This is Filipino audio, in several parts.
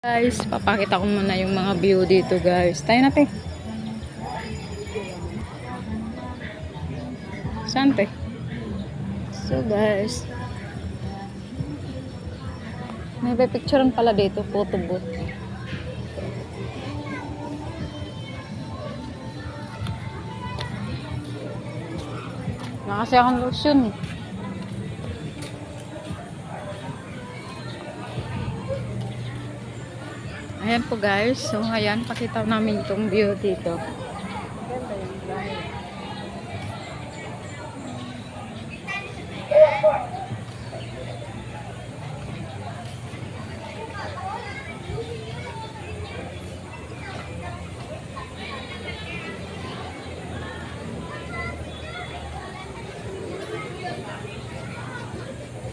Guys, papakita ko muna yung mga view dito guys. Tayo na te? So guys. May picturean pala dito, photo booth. Wala kasi akong lotion eh. Ayan po guys. So ayan, pakita namin itong view dito.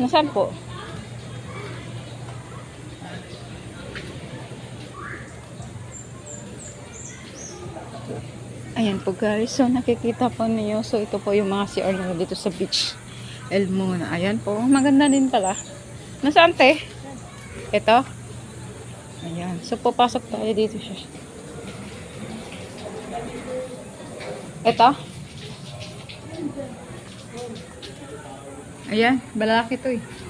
Nasaan po? Ayan po guys. So nakikita po niyo. So ito po yung mga CR nila dito sa beach. El Mona. Ayan po. Maganda din pala. Nasaan te? Ito? Ayan. So papasok tayo dito siya. Ito? Ayan. Balaki to eh.